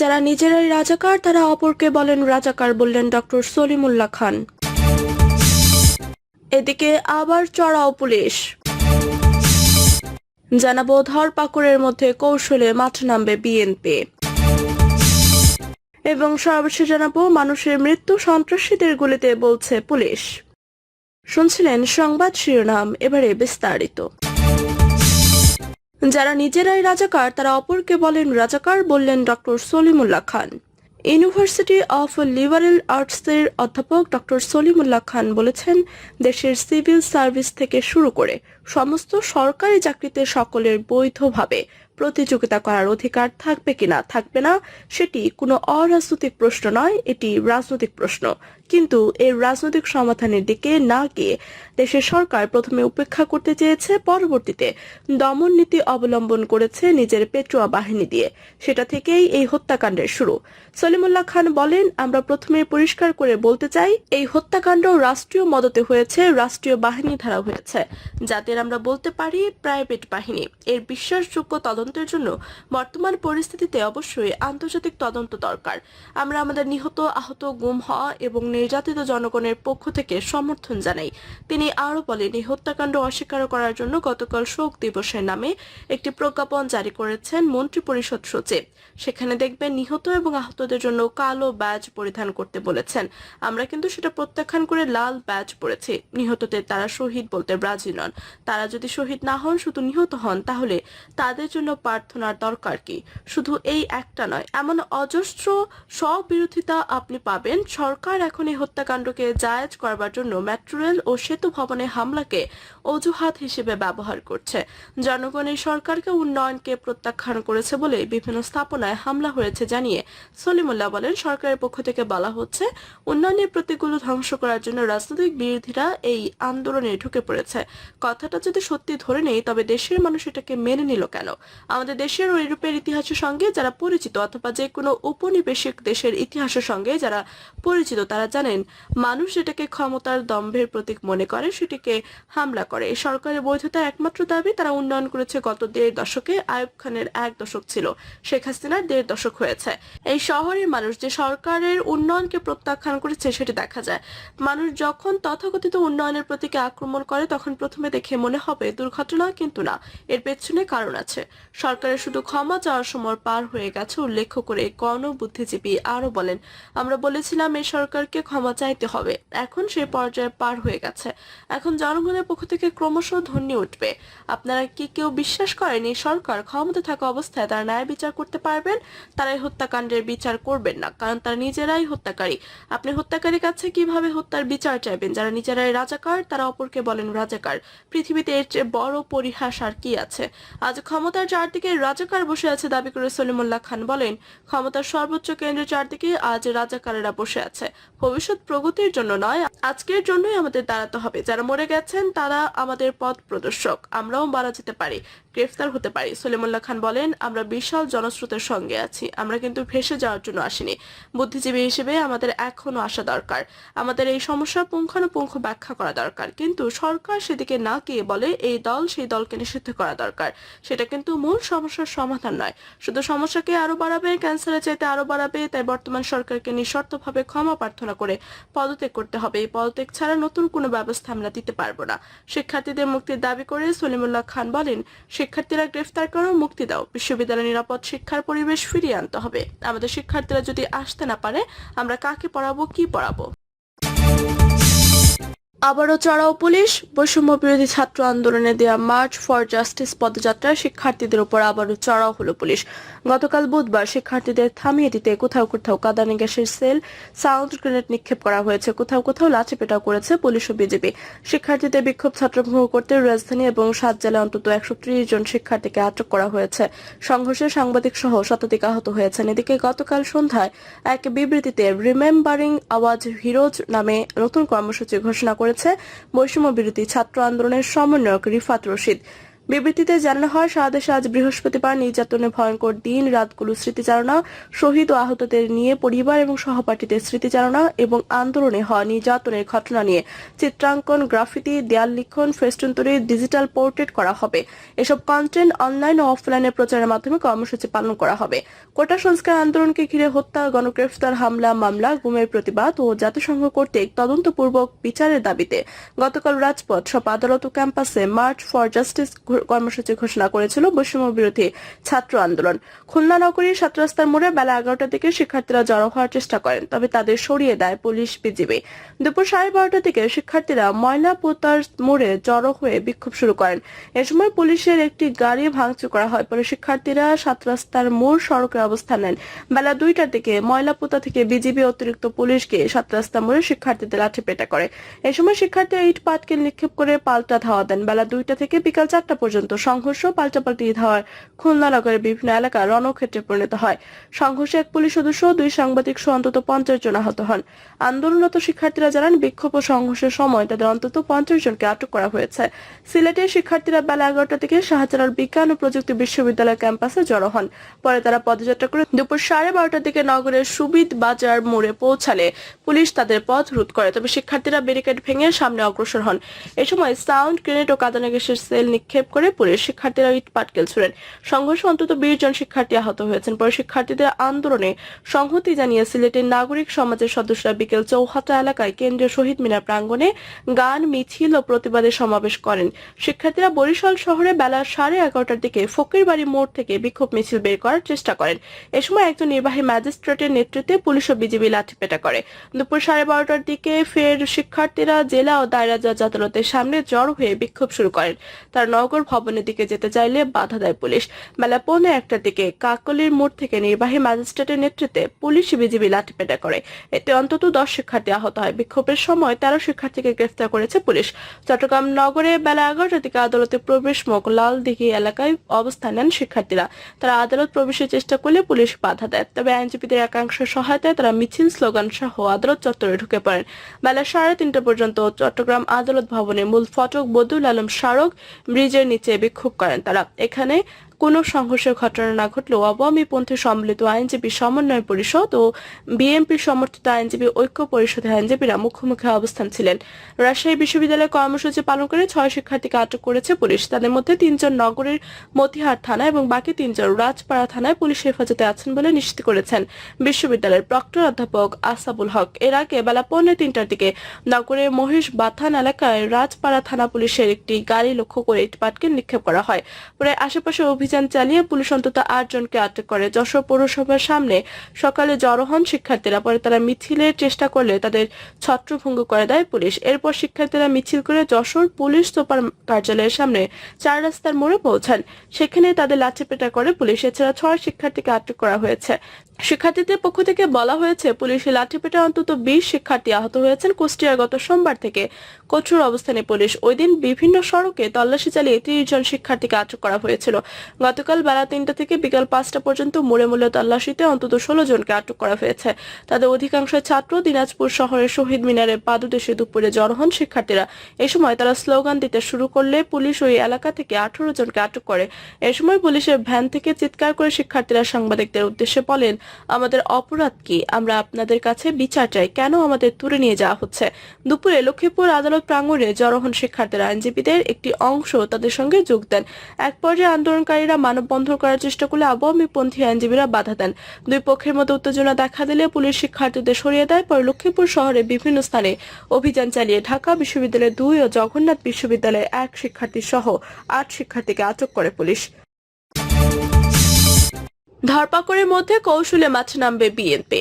যারা নিজেরাই রাজাকার, তারা অপরকে বলেন রাজাকার বললেন ডক্টর সলিমুল্লাহ খান। এদিকে আবার চড়াও পুলিশ। জানাব ধরপাকড়ের মধ্যে কৌশলে মাঠ নামবে বিএনপি। এবং সর্বশেষ জানাব মানুষের মৃত্যু সন্ত্রাসীদের গুলিতে বলছে পুলিশ। শুনছিলেন সংবাদ শিরোনাম, এবারে বিস্তারিত। যারা নিজেরাই রাজাকার, তারা অপরকে বলেন রাজাকার বললেন doctor Salimullah Khan. University of liberal আর্টসের অধ্যাপক ডক্টর সলিমুল্লাহ খান বলেছেন, দেশের সিভিল সার্ভিস থেকে শুরু করে সমস্ত সরকারি চাকরিতে সকলের বৈধভাবে প্রতিযোগিতা করার অধিকার থাকবে কিনা থাকবে না, সেটি কোনো অরাজনৈতিক প্রশ্ন নয়, এটি রাজনৈতিক প্রশ্ন। কিন্তু এর রাজনৈতিক সমাধানের দিকে না গিয়ে দেশের সরকার প্রথমে উপেক্ষা করতে চেয়েছে, পরবর্তীতে দমন নীতি অবলম্বন করেছে নিজের পেট্রোয়া বাহিনী দিয়ে। সেটা থেকেই এই হত্যাকাণ্ডের শুরু। সলিমুল্লাহ খান বলেন, আমরা প্রথমে পরিষ্কার করে বলতে চাই, এই হত্যাকাণ্ড রাষ্ট্রীয় মদতে হয়েছে, রাষ্ট্রীয় বাহিনী ধারা হয়েছে। যাদের আমরা বলতে পারি প্রাইভেট বাহিনী। এর বিশ্বাসযোগ্য তদন্তের জন্য বর্তমান পরিস্থিতিতে অবশ্যই আন্তর্জাতিক তদন্ত দরকার। আমরা আমাদের নিহত, আহত, গুম হওয়া এবং নির্যাতিত জনগণের পক্ষ থেকে সমর্থন জানাই। তিনি আরও বলেন, এই হত্যাকাণ্ড অস্বীকার করার জন্য গতকাল শোক দিবসের নামে একটি প্রজ্ঞাপন জারি করেছেন মন্ত্রী পরিষদ সচিব। সেখানে দেখবেন, নিহত এবং আহতদের জন্য কালো ব্যাজ পরিধান করতে বলেছেন। আমরা কিন্তু সেটা প্রত্যাখ্যান করে লাল ব্যাজ পরেছি। নিহতদের তারা শহীদ বলতে ব্রাজি নন। তারা যদি শহীদ না হন, শুধু নিহত হন, তাহলে তাদের জন্য প্রার্থনার দরকার কি? শুধু এই একটা নয়, এমন অজস্র স্ববিরোধিতা আপনি পাবেন। সরকার এখন এই হত্যাকাণ্ডকে জায়েজ করবার জন্য মেট্রো রেল ও সেতু ভবনে হামলাকে অজুহাত হিসেবে ব্যবহার করছে। জনগণের সরকারকে উন্নয়নকে প্রত্যাখ্যান করেছে বলে বিভিন্ন স্থাপনায় হামলা হয়েছে জানিয়ে সলিমুল্লাহ বলেন, সরকারের পক্ষ থেকে বলা হচ্ছে, উন্নয়নের প্রতীকগুলো ধ্বংস করার জন্য রাজনৈতিক বিরোধীরা এই আন্দোলনে ঢুকে পড়েছে। কথাটা যদি সত্যি ধরে নেই, তবে দেশের মানুষ এটাকে মেনে নিল কেন? আমাদের দেশের ও ইউরোপের ইতিহাসের সঙ্গে যারা পরিচিত, অথবা যে কোনো উপনিবেশিক দেশের ইতিহাসের সঙ্গে যারা পরিচিত, তারা জানেন, মানুষ এটাকে ক্ষমতার দম্ভের প্রতীক মনে করে সেটিকে হামলা করে। সরকারের বৈধতার একমাত্র দাবি তারা উন্নয়ন করেছে গত দেড় দশকে। আয়ুব খানের এক দশক ছিল। শেখ হাসিনার দেড় দশক হয়েছে। এই শহরের মানুষ যে সরকারের উন্নয়নকে প্রত্যাখ্যান করেছে সেটি দেখা যায়। মানুষ যখন তথাকথিত উন্নয়নের প্রতীকে আক্রমণ করে, তখন প্রথমে দেখে মনে হবে দুর্ঘটনা কিন্তু না। এর পেছনে কারণ আছে। সরকারের শুধু ক্ষমা চাওয়ার সময় পার হয়ে গেছে উল্লেখ করে গণ বুদ্ধিজীবী আরও বলেন, আমরা বলেছিলাম এই সরকারকে ক্ষমা চাইতে হবে। এখন সেই পর্যায়ে পার হয়ে গেছে। এখন জনগণের পক্ষ থেকে ক্রমশ ধন্য উঠবে। আপনারা কি কেউ বিশ্বাস করেন সরকার ক্ষমতা থাকা অবস্থায় তারা ন্যায় বিচার করতে পারবেন? তারাই হত্যাকাণ্ডের বিচার করবেন না, কারণ তারা নিজেরাই হত্যাকারী। আপনি হত্যাকারীর কাছে কীভাবে হত্যার বিচার চাইবেন? যারা নিজেরাই রাজাকার, তারা অপরকে বলেন রাজাকার। পৃথিবীতে এর চেয়ে বড় পরিহাস আর কি আছে? আজ ক্ষমতার চারদিকে রাজাকার বসে আছে দাবি করে সলিমুল্লাহ খান বলেন, ক্ষমতার সর্বোচ্চ কেন্দ্রের চারদিকে আজ রাজাকারেরা বসে আছে। ভবিষ্যৎ প্রগতির জন্য নয়, আজকের জন্যই আমাদের দাঁড়াতে হবে। যারা মরে গেছেন, তারা আমাদের পথ প্রদর্শক। আমরাও মারা যেতে পারি, গ্রেফতার হতে পারি। সলিমুল্লাহ খান বলেন, আমরা বিশাল জনস্রোতের সঙ্গে আছি। আমরা কিন্তু ভেসে যাওয়ার জন্য আসিনি। বুদ্ধিজীবী হিসেবে আমাদের এখনও আসা দরকার। আমাদের এই সমস্যা পুঙ্খানুপুঙ্খ ব্যাখ্যা করা দরকার। কিন্তু সরকার সেদিকে না গিয়ে বলে, এই দল সেই দলকে নিষিদ্ধ করা দরকার। সেটা কিন্তু মূল সমস্যার সমাধান নয়। শুধু সমস্যাকে আরও বাড়াবে, ক্যান্সারের চাইতে আরও বাড়াবে, তাই বর্তমান সরকারকে নিঃশর্তভাবে ক্ষমা প্রার্থনা পদত্যাগ করতে হবে। এই পদত্যাগ ছাড়া নতুন কোনো ব্যবস্থা আমরা দিতে পারব না। শিক্ষার্থীদের মুক্তির দাবি করে সলিমুল্লাহ খান বলেন, শিক্ষার্থীরা গ্রেফতার করো, মুক্তি দাও। বিশ্ববিদ্যালয় নিরাপদ শিক্ষার পরিবেশ ফিরিয়ে আনতে হবে। আমাদের শিক্ষার্থীরা যদি আসতে না পারে, আমরা কাকে পড়াবো, কি পড়াবো? আবারও চড়াও পুলিশ, বৈষম্য বিরোধী ছাত্র আন্দোলনে দেয়া মার্চ ফর জাস্টিস পদযাত্রায় শিক্ষার্থীদের উপর আবারও চড়াও হলো পুলিশ। গতকাল বুধবার শিক্ষার্থীদের থামিয়ে দিতে কোথাও কোথাও কাদানি গ্যাসের সেল, সাউন্ড গ্রেনেড নিক্ষেপ করা হয়েছে, কোথাও কোথাও লাঠিপেটাও করেছে পুলিশ ও বিজেপি। শিক্ষার্থীদের বিক্ষোভ ছাত্রভঙ্গ করতে রাজধানী এবং সাত জেলায় অন্তত একশো ত্রিশ জন শিক্ষার্থীকে আটক করা হয়েছে। সংঘর্ষে সাংবাদিক সহ শতাধিক আহত হয়েছেন। এদিকে গতকাল সন্ধ্যায় এক বিবৃতিতে রিমেম্বারিং আওয়াজ হিরোজ নামে নতুন কর্মসূচি ঘোষণা করেছে বৈষম্য বিরোধী ছাত্র আন্দোলনের সমন্বয়ক রিফাত রশিদ। বিবৃতিতে জানানো হয় সারা দেশে আজ বৃহস্পতিবার নির্যাতনের ভয়ঙ্কর দিন, রাতগুলো স্মৃতিচারণা, শহীদ ও আহতদের নিয়ে পরিবার এবং সহপাঠীদের স্মৃতিচারণা এবং আন্দোলনে হওয়া নির্যাতনের ঘটনা নিয়ে চিত্রাঙ্কন, গ্রাফিতি, দেয়াল লিখন ফেস্টুন তৈরি ডিজিটাল পোর্ট্রেট করা হবে। এসব কন্টেন্ট অনলাইন ও অফলাইনে প্রচারের মাধ্যমে কর্মসূচি পালন করা হবে। কোটা সংস্কার আন্দোলনকে ঘিরে হত্যা, গণগ্রেফতার, হামলা, মামলা, গুমের প্রতিবাদ ও জাতিসংঘ কর্তৃক তদন্তপূর্বক বিচারের দাবিতে গতকাল রাজপথ সব আদালত ও ক্যাম্পাসে মার্চ ফর জাস্টিস কর্মসূচি ঘোষণা করেছিল বৈষম্য বিরোধী ছাত্র আন্দোলন। খুলনা নগরীর সাত রাস্তার মোড়ে বেলা এগারোটার দিকে শিক্ষার্থীরা জড়ো হওয়ার চেষ্টা করেন, তবে তাদের সরিয়ে দেয় পুলিশ, বিজিবি। দুপুর সাড়ে বারোটার দিকে শিক্ষার্থীরা ময়লা পোতার মোড়ে জড়ো হয়ে বিক্ষোভ শুরু করেন। এ সময় পুলিশের একটি গাড়ি ভাঙচুর করা হয়, পরে শিক্ষার্থীরা সাত রাস্তার মোড় সড়কে অবস্থান নেন। বেলা দুইটার দিকে ময়লাপোতা থেকে বিজিবি অতিরিক্ত পুলিশকে সাত রাস্তা মোড়ে শিক্ষার্থীদের লাঠি পেটা করে। এ সময় শিক্ষার্থীরা ইট পাটকেল নিক্ষেপ করে পাল্টা ধাওয়া দেন। বেলা দুইটা থেকে বিকাল চারটা পর্যন্ত সংঘর্ষ পাল্টাপাল্টি ধাওয়ার খুলনা নগরের বিভিন্ন এলাকা রণক্ষেত্রে পরিণত হয়। সংঘর্ষে এক পুলিশ সদস্য দুই সাংবাদিক সহ অন্তত পঞ্চাশ জন আহত হন। আন্দোলনরত শিক্ষার্থীরা জানান, বিক্ষোভ ও সংঘর্ষের সময় তাদের অন্তত পঞ্চাশ জনকে আটক করা হয়েছে। সিলেটের শিক্ষার্থীরা বেলা এগারোটা থেকে শাহজালাল বিজ্ঞান ও প্রযুক্তি বিশ্ববিদ্যালয় ক্যাম্পাসে জড়ো হন। পরে তারা পদযাত্রা করে দুপুর সাড়ে বারোটার দিকে নগরের সুবিদ বাজার মোড়ে পৌঁছালে পুলিশ তাদের পথ রোধ করে। তবে শিক্ষার্থীরা ব্যারিকেড ভেঙে সামনে অগ্রসর হন। এ সময় সাউন্ড গ্রেনেড ও কাদানা গ্যাসের সেল নিক্ষেপ করে পুলিশ শিক্ষার্থীরা ইট পাটকেল ছুড়েন। সংঘর্ষে অন্তত বিশ জন শিক্ষার্থী আহত হয়েছেন। পরে শিক্ষার্থীদের আন্দোলনে সংহতি জানিয়ে সিলেটের নাগরিক সমাজের সদস্যরা বিকেল চৌহাটা এলাকায় কেন্দ্রীয় শহীদ মিনার প্রাঙ্গণে গান, মিছিল ও প্রতিবাদের সমাবেশ করেন। শিক্ষার্থীরা বরিশাল শহরে বেলা সাড়ে এগারোটার দিকে ফকিরবাড়ি মোড় থেকে বিক্ষোভ মিছিল বের করার চেষ্টা করেন। এ সময় একজন নির্বাহী ম্যাজিস্ট্রেটের নেতৃত্বে পুলিশ ও বিজিবি লাঠিপেটা করে। দুপুর সাড়ে বারোটার দিকে ফের শিক্ষার্থীরা জেলা ও দায়রা জজ আদালতের সামনে জড় হয়ে বিক্ষোভ শুরু করেন। তার নগর ভবনের দিকে যেতে চাইলে বাধা দেয় পুলিশ। বেলা পৌনে একটার দিকে কাকলির মোড় থেকে নির্বাহী ম্যাজিস্ট্রেটের নেতৃত্বে পুলিশ বিজিবি লাঠিপেটা করে। এতে অন্তত দশ শিক্ষার্থী আহত হয়। বিক্ষোভের সময় তেরো শিক্ষার্থীকে গ্রেফতার করেছে পুলিশ। চট্টগ্রাম নগরে বেলা এগারোটার দিকে আদালতে প্রবেশ মুখ লাল দিঘি এলাকায় অবস্থান নেন শিক্ষার্থীরা। তারা আদালত প্রবেশের চেষ্টা করলে পুলিশ বাধা দেয়। তবে আইনজীবীদের একাংশের সহায়তায় তারা মিছিল, স্লোগান সহ আদালত চত্বরে ঢুকে পড়েন। বেলা সাড়ে তিনটা পর্যন্ত চট্টগ্রাম আদালত ভবনের মূল ফটক বদুল আলম স্মারক ব্রিজের নিচে বিক্ষোভ করেন তারা। এখানে কোনো সংঘর্ষের ঘটনা না ঘটলেও আওয়ামী পন্থী সম্মিলিত আইনজীবী সমন্বয় পরিষদ ও বিএনপি সমর্থিত আইনজীবী ঐক্য পরিষদের আইনজীবীরা মুখোমুখি অবস্থান ছিলেন। রাজশাহী বিশ্ববিদ্যালয়ে কর্মসূচি পালন করে ছয় শিক্ষার্থীকে আটক করেছে পুলিশ। তাদের মধ্যে তিনজন নগরের মতিহার থানা এবং বাকি তিনজন রাজপাড়া থানায় পুলিশ হেফাজতে আছেন বলে নিশ্চিত করেছেন। বিশ্ববিদ্যালয়ের প্রক্টর অধ্যাপক আসাবুল হক। এর আগে বেলা পৌনে তিনটার দিকে নগরের মহিষ বাথান এলাকায় রাজপাড়া থানা পুলিশের একটি গাড়ি লক্ষ্য করে ইটপাটকে নিক্ষেপ করা হয়। পরে আশেপাশে চালিয়ে পুলিশ অন্তত আট জনকে আটক করে। যশোর পৌরসভার সামনে সকালে জড়ো হন শিক্ষার্থীরা। পরে তারা মিছিলের চেষ্টা করলে তাদের ছত্রভঙ্গ করে দেয় পুলিশ। এরপর শিক্ষার্থীরা মিছিল করে যশোর পুলিশ সুপার কার্যালয়ের সামনে চার রাস্তার মোড়ে পৌঁছান। সেখানে তাদের লাঠিপেটা করে পুলিশ। এছাড়া ছয় শিক্ষার্থীকে আটক করা হয়েছে। শিক্ষার্থীদের পক্ষ থেকে বলা হয়েছে পুলিশের লাঠিপেটা অন্তত বিশ শিক্ষার্থী আহত হয়েছেন কুষ্টিয়ার গত সোমবার থেকে কঠোর অবস্থানে পুলিশ। ওই দিন বিভিন্ন সড়কে তল্লাশি চালিয়ে তিরিশ জন শিক্ষার্থীকে আটক করা হয়েছিল। গতকাল বেলা তিনটা থেকে বিকাল পাঁচটা পর্যন্ত মোড়ে মূল্য তল্লাশিতে অন্তত ষোলো জনকে আটক করা হয়েছে। তাদের অধিকাংশ ছাত্র দিনাজপুর শহরের শহীদ মিনারের পাদদেশে দুপুরে জড়ো হন শিক্ষার্থীরা। এ সময় তারা স্লোগান দিতে শুরু করলে পুলিশ ওই এলাকা থেকে আঠারো জনকে আটক করে। এ সময় পুলিশের ভ্যান থেকে চিৎকার করে শিক্ষার্থীরা সাংবাদিকদের উদ্দেশ্যে বলেন, আমাদের অপরাধ কি? আমরা আপনাদের কাছে বিচার চাই। কেন আমাদের তুলে নিয়ে যাওয়া হচ্ছে? দুপুরে লক্ষ্মীপুর আদালত প্রাঙ্গণে জড়ো হন শিক্ষার্থীরা। আইনজীবীদের একটি অংশ তাদের সঙ্গে যোগ দেন। এক পর্যায়ে আন্দোলনকারীরা মানববন্ধন করার চেষ্টা করলে আওয়ামী পন্থী আইনজীবীরা বাধা দেন। দুই পক্ষের মধ্যে উত্তেজনা দেখা দিলে পুলিশ শিক্ষার্থীদের সরিয়ে দেয়। পরে লক্ষ্মীপুর শহরে বিভিন্ন স্থানে অভিযান চালিয়ে ঢাকা বিশ্ববিদ্যালয়ের দুই ও জগন্নাথ বিশ্ববিদ্যালয়ের এক শিক্ষার্থী সহ আট শিক্ষার্থীকে আটক করে পুলিশ। ধরপাকড়ের মধ্যে কৌশলে মাঠে নামবে বিএনপি।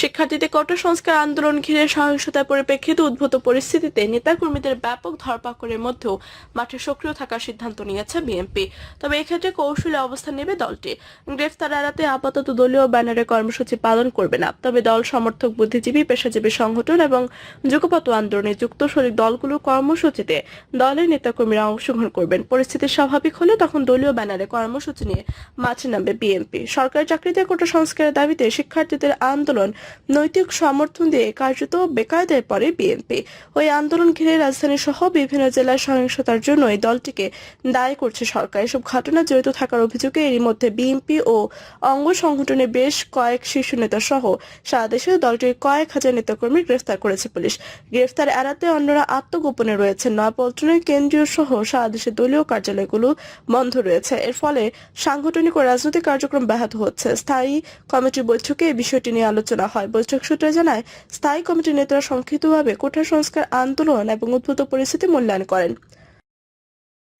শিক্ষার্থীদের কোটা সংস্কার আন্দোলন ঘিরে সহিংসতার পরিপ্রেক্ষিতে উদ্ভূত পরিস্থিতিতে নেতাকর্মীদের ব্যাপক ধরপাকড়ের মধ্যেও মাঠে সক্রিয় থাকার সিদ্ধান্ত নিয়েছে বিএনপি। তবে এক্ষেত্রে কৌশলে অবস্থান নেবে দলটি। গ্রেফতার এড়াতে আপাতত দলীয় ব্যানারে কর্মসূচি পালন করবে না। তবে দল সমর্থক, বুদ্ধিজীবী, পেশাজীবী সংগঠন এবং যুগপত আন্দোলনে যুক্ত শরীর দলগুলো কর্মসূচিতে দলের নেতাকর্মীরা অংশগ্রহণ করবেন। পরিস্থিতি স্বাভাবিক হলে তখন দলীয় ব্যানারে কর্মসূচি নিয়ে মাঠে নামবে বিএনপি। সরকারি চাকরিতে কোটা সংস্কারের দাবিতে শিক্ষার্থীদের আন্দোলন নৈতিক সমর্থন দিয়ে কার্যত বেকায়দায় পড়ে বিএনপি ওই আন্দোলন ঘিরে রাজধানী সহ বিভিন্ন জেলায় সহিংসতার জন্য এই দলটিকে দায়ী করছে সরকার। এসব ঘটনা জড়িত থাকার অভিযোগে এরই মধ্যে বিএনপি ও অঙ্গ সংগঠনের বেশ কয়েক শীর্ষ নেতা সহ সারা দেশে দলটির কয়েক হাজার নেতাকর্মী গ্রেফতার করেছে পুলিশ। গ্রেফতার এড়াতে অন্যরা আত্মগোপনে রয়েছেন। নয়াপল্টনের কেন্দ্রীয় সহ সারা দেশের দলীয় কার্যালয়গুলো বন্ধ রয়েছে। এর ফলে সাংগঠনিক ও রাজনৈতিক কার্যক্রম ব্যাহত হচ্ছে। স্থায়ী কমিটির বৈঠকে এই বিষয়টি নিয়ে আলোচনা হয়। বৈঠক সূত্রে জানায়, স্থায়ী কমিটির নেতারা সংক্ষিপ্তভাবে কোঠা সংস্কার আন্দোলন এবং উদ্ভূত পরিস্থিতি মূল্যায়ন করেন।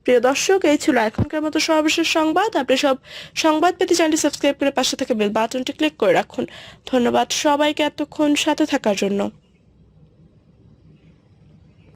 প্রিয় দর্শক, এই ছিল এখনকার মতো সর্বশেষ সংবাদ। আপনি সব সংবাদ পেতে চ্যানেলটি সাবস্ক্রাইব করে পাশে থাকা বেল বাটনটি ক্লিক করে রাখুন। ধন্যবাদ সবাইকে এতক্ষণ সাথে থাকার জন্য।